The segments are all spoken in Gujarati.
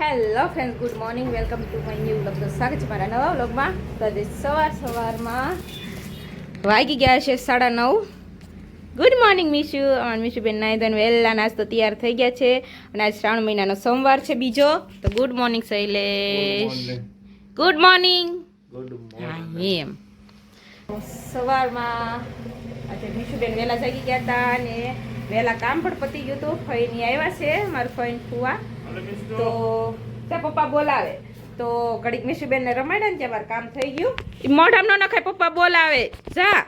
Hello friend good morning welcome to my new blog તો સ્વાગત છે મારા નવા બ્લોગમાં તો સવાર સવારમાં વાગી ગયા છે સાડા નવ. Good morning Mishu. અમારા મીશુબેન ધોઈને વહેલા નાસ્તો તૈયાર થઈ ગયા છે. અને આજ શ્રાવણ મહિનાનો સોમવાર છે બીજો. તો good morning Shailesh. Good morning એમ. સવારમાં આજે મીશુબેન વહેલા જાગી ગયા હતા અને વહેલા કામ પણ પતી ગયું હતું. ફઈની આવ્યા છે મારું ફઈન ફુવા. તો ત્યાં પપ્પા બોલાવે. તો ઘડીક મીશુબેનને રમાડ્યા ને ત્યાં મારું કામ થઈ ગયું. મોઢામ ન નખાય પપ્પા બોલાવે. જા.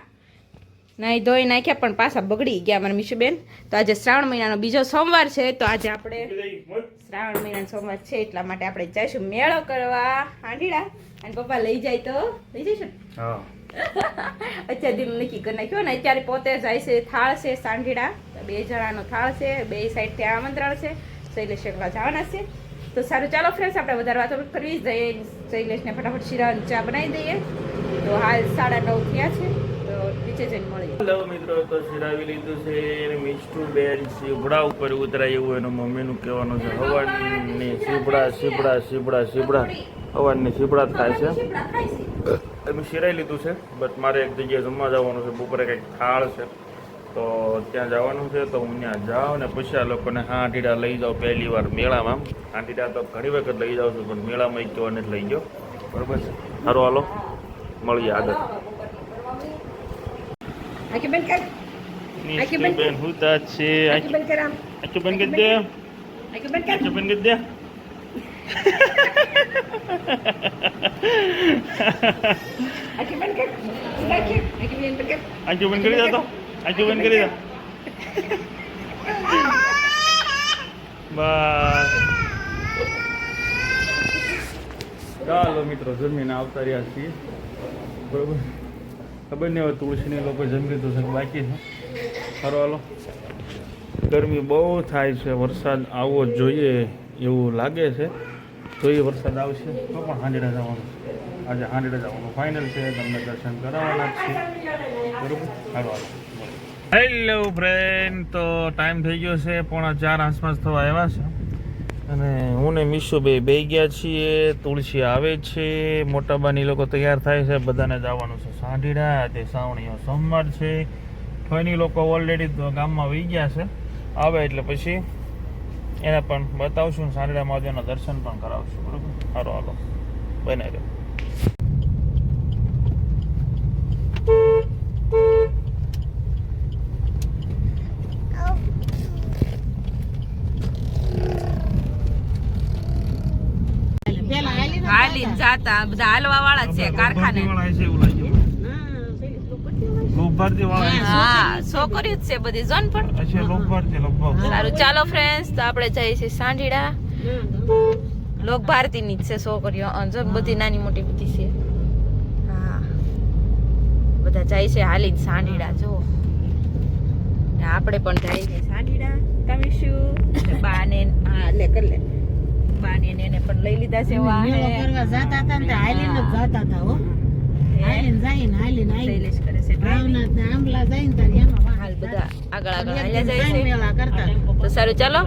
નહીં ધોઈ નાખ્યા પણ પાછા બગડી ગયા મારા મિશુબેન તો આજે શ્રાવણ મહિનાનો બીજો સોમવાર છે તો આજે આપણે શ્રાવણ મહિનાનો સોમવાર છે એટલા માટે આપણે જઈશું મેળો કરવા. હાંડીડા. અને પપ્પા લઈ જાય તો? લઈ જઈશું અત્યારે નક્કી કરી નાખ્યો ને અત્યારે પોતે જાય છે થાળ છે સાંઢીડા બે જણાનો થાળ છે બે સાઈડથી આમંત્રણ છે. શૈલેષ એકલા જવાના છે. તો સારું ચાલો ફ્રેન્ડ્સ આપણે વધારે વાતો કરવી જ જઈએ શૈલેષને ફટાફટ શીરા ચા બનાવી દઈએ. તો હાલ સાડા નવ થયા છે. તો નીચે જઈને મળીએ. હેલો મિત્રો તો શીરાવી લીધું છે મિષ્ટુ બેન શીબડા ઉપર ઉતરાય એવું એનું મમ્મીનું કહેવાનું છે. હવાની શીબડા શીબડા શીબડા શીબડા હવાની શીબડા થાય છે. મેં શિરાઈ લીધું છે બટ મારે એક જગ્યાએ જમવા જવાનું છે. બપોરે કંઈક થાળ છે. તો ત્યાં જવાનું છે તો હું ત્યાં જાઉં ને પછી આ લોકોને હાંટીડા લઈ જાઉં પહેલી વાર મેળામાં. આંટીડા તો ઘણી વખત લઈ જાઉં છું પણ મેળામાં એક જોવાને જ લઈ ગયો. બરોબર છે? સારું હાલો. મળીએ આગળ. કર. બેન છે. આખી બંધ કર દે. આખી બંધ કર. આખું બંધ કરી દે. આખી બંધ કર. આખી આખી બંધ કર દે. તો બસ. ચાલો મિત્રો, જમીને આવતા રહ્યા છીએ. બરોબર? ખબર નહીં હવે તુલસીને લોકો જમી તો છે બાકી છે? ખરો હાલો. ગરમી બહુ થાય છે, વરસાદ આવવો જોઈએ એવું લાગે છે. જોઈએ વરસાદ આવશે તો પણ હાંડેડા જવાનું આજે હાંડેડા જવાનું ફાઇનલ છે, તમને દર્શન કરાવવાના છે. બરોબર? હાલો હાલો. હેલો ફ્રેન્ડ તો ટાઈમ થઈ ગયો છે, પોણા ચાર આસપાસ થવા આવ્યા છે. અને હું ને મીશો બે બે ગયા છીએ. તુલસી આવે છે. મોટાબાની લોકો તૈયાર થાય છે. બધાને જવાનું છે સાંઢીડા. તે સાવણીઓ સોમવાર છે. ફની લોકો ઓલરેડી ગામમાં વહી ગયા છે. આવે એટલે પછી એને પણ બતાવશું સાંઢીડા મહાદેવના દર્શન પણ કરાવશું. બરોબર? સારો હાલો. બનાવી દો હાલી જાતા બધા હાલવા વાળા છે કારખાને. લોકભારતી વાળા છે. હા છોકરીઓ જ છે બધી જોન પણ. સારું ચાલો ફ્રેન્ડ્સ તો આપણે જઈએ છીએ સાંઢીડા લોક ભારતીની જ છે છોકરીઓ જો બધી નાની મોટી બધી છે. હા. બધા જાય છે હાલી સાંઢીડા જો. આપણે પણ જાય છે સાંઢીડા કમીશું બાને હા લે કર લે. બાને ને એને પણ લઈ લીધા છે વાહે કરવા જાતા હતા ને હાલીને જ જાતા હતા હો. હાલીને જઈને હાલીને આવી શૈલેષ કરે છે. ભાવનાથ ને આંબલા જઈને તાર એમાં હાલ બધા આગળ આગળ હાલ્યા જાય છે. મેળા કરતા. તો સારું ચાલો.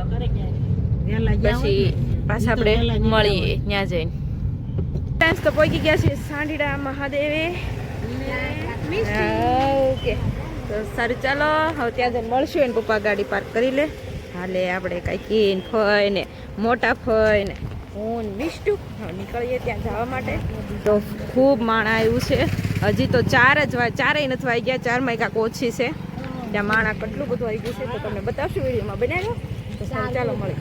પછી પાછા આપણે મળીએ ત્યાં જઈને. તો પહોંચી ગયા છે સાંડીડા મહાદેવે. ઓકે. તો સારું ચાલો. હવે ત્યાં જઈને મળશું એને પપ્પા ગાડી પાર્ક કરી લે. હાલે આપણે કાંઈ કીન ને, મોટા ફઈ ને. હું મિસ્ટુ નીકળીએ ત્યાં જવા માટે. તો ખૂબ માણા આવ્યું છે. હજી તો ચાર જ ચારેય નથી વાગી ગયા ચારમાં કાંક ઓછી છે. ત્યાં માણા કેટલું બધું આવી ગયું છે તો તમને બતાવશું વિડીયોમાં. બનાવ્યો? તો ચાલો મળી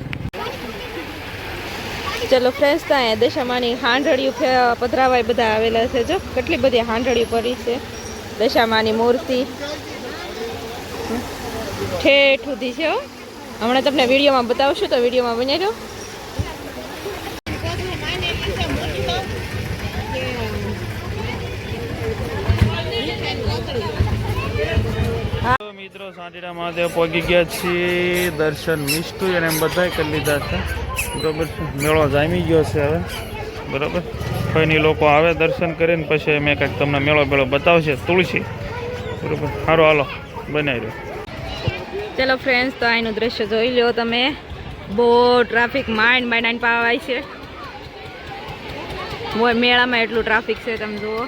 ચલો ફ્રેન્ડ્સ તો અહીંયા દશામાની હાંડળિયું પધરાવાય બધા આવેલા છે. જો, કેટલી બધી હાંડળીઓ પડી છે. દશામાની મૂર્તિ. ઠેઠ સુધી છે હો. હમણાં તમને વિડીયોમાં બતાવશું તો વિડીયોમાં બની રહ્યો મિત્રો સાંટીડા મહાદેવ પહોંચી ગયા છીએ. દર્શન મિષ્ટુ અને એમ બધાય કરી લીધા છે. બરોબર મેળો જામી ગયો છે હવે. બરોબર. કોઈની લોકો આવે દર્શન કરીને પછી મેં કંઈક તમને મેળો મેળો બતાવશે. તુલસી. બરોબર. સારું હાલો. બનાવી રહ્યો. ચલો ફ્રેન્ડ્સ તો અહીંનું દ્રશ્ય જોઈ લો તમે. બહુ ટ્રાફિક માંડ માંડ આઈને પાવાય છે. મેળામાં એટલું ટ્રાફિક છે, તમે જુઓ.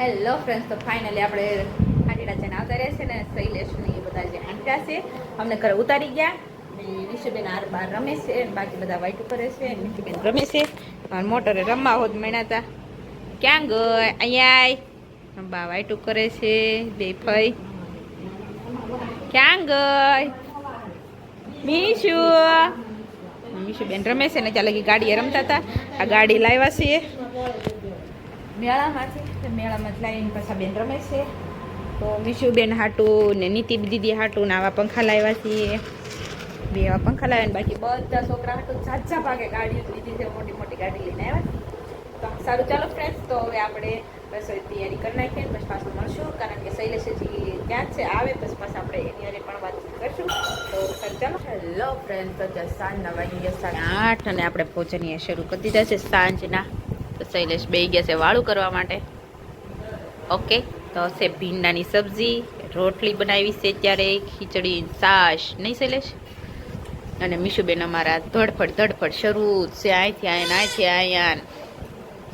હેલો ફ્રેન્ડ્સ તો ફાઇનલી આપણે આંટીડા છે ને આવતા રહે છે ને શૈલેષ ને એ બધા જે આંટા છે. અમને ઘરે ઉતારી ગયા. વિશુબેન આર બાર રમે છે બાકી બધા વાઇટ કરે છે. વિશુબેન રમે છે. મોટરે રમવા હોત મહિના હતા ક્યાં ગઈ? અહીંયા બા વાઈટું કરે છે, બે ફઈ ક્યાં ગઈ? મીશુ. મીશુ બેન રમે છે ને ત્યાં લગી ગાડીએ રમતા હતા. આ ગાડી લાવ્યા છીએ. મેળામાં તો મેળામાં જ લાવીને પાછા બેન રમે છે. તો મીશુ બેન હાટું ને નીતિ દીદી હાટું ને આવા પંખા લાવ્યા છીએ. બે આવા પંખા લાવ્યા બાકી બધા છોકરા હાટું સાચા ભાગે ગાડીઓ લીધી છે, મોટી મોટી ગાડી લઈને આવ્યા. સારું ચાલો ફ્રેન્ડ્સ તો હવે આપણે રસોઈ તૈયારી કરી નાખીએ, પછી પાછું મળશું. કારણ કે શૈલેષજી ત્યાં જ છે, આવે, પછી પાછા આપણે એની અરે પણ વાત કરશું. તો સર ચાલો. હેલો ફ્રેન્ડ તો just સાંજના વાગી ગયા સાડા આઠ અને આપણે ભોજનીય શરૂ કરી દીધા છે સાંજના. તો શૈલેષ બે ગયા છે વાળું કરવા માટે. ઓકે તો હશે ભીંડાની સબ્જી, રોટલી બનાવી છે ત્યારે ખીચડી છાશ. નહીં શૈલેષ? અને મીશુબેન અમારા ધડફડ ધડફડ શરૂ છે. અહીંથી આયા અહીંથી આયા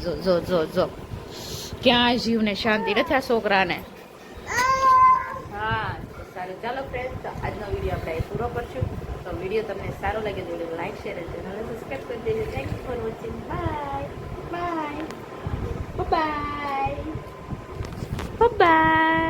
જો જો જો જો. ક્યાં જીવને શાંતિ નથી આ છોકરાને? હા સારું. ચાલો ફ્રેન્ડ તો આજનો વીડિયો આપણે અહીં પૂરો કરશું. તો વીડિયો તમને સારો લાગે તો વીડિયો લાઈક શેર અને ચેનલને સબસ્ક્રાઈબ કરી દેજો. Thank you for watching bye bye bye bye